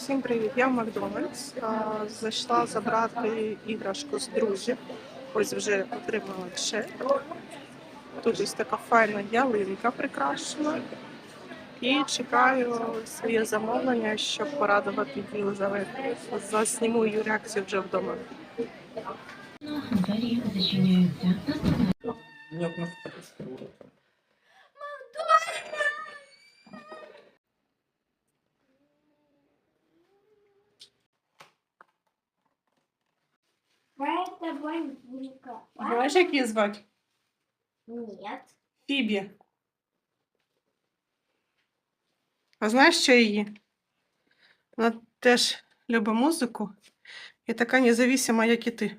Всім привіт! Я в Макдональдс. Зайшла забрати іграшку з друзів. Ось вже отримала чек. Тут ось така файна ялинка прикрашена. І чекаю своє замовлення, щоб порадувати Єлизавету. Засніму її реакцію вже вдома. 左 уточняется. Это бандика. Знаєш, як її звати? Нет. Фібі. А знаєш, що її? Вона теж любить музику і така независима, як і ти.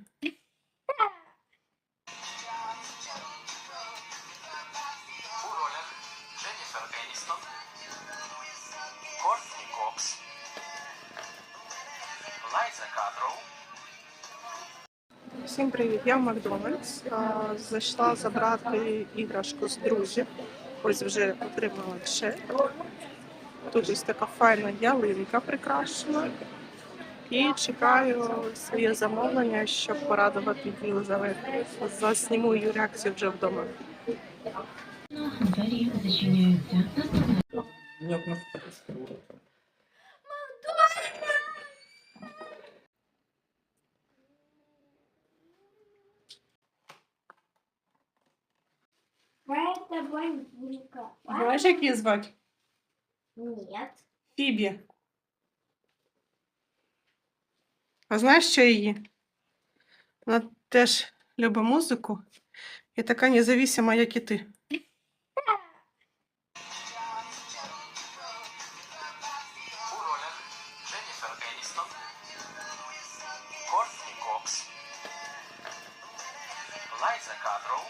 Кортні Кокс, Лайза Кадроу, Всім привіт! Я в Макдональдс. Зайшла забрати іграшку з друзів. Ось вже отримала чек. Тут ось така файна ялинка прикрашена. І чекаю своє замовлення, щоб порадувати Єлизавету. Засніму її реакцію вже вдома. 左 уточняется. Это бандика. Знаєш, як її звати? Нет. Фібі. А знаєш, що її? Вона теж любить музику і така независима, як і ти. Кортні Кокс, Лайза Кадроу,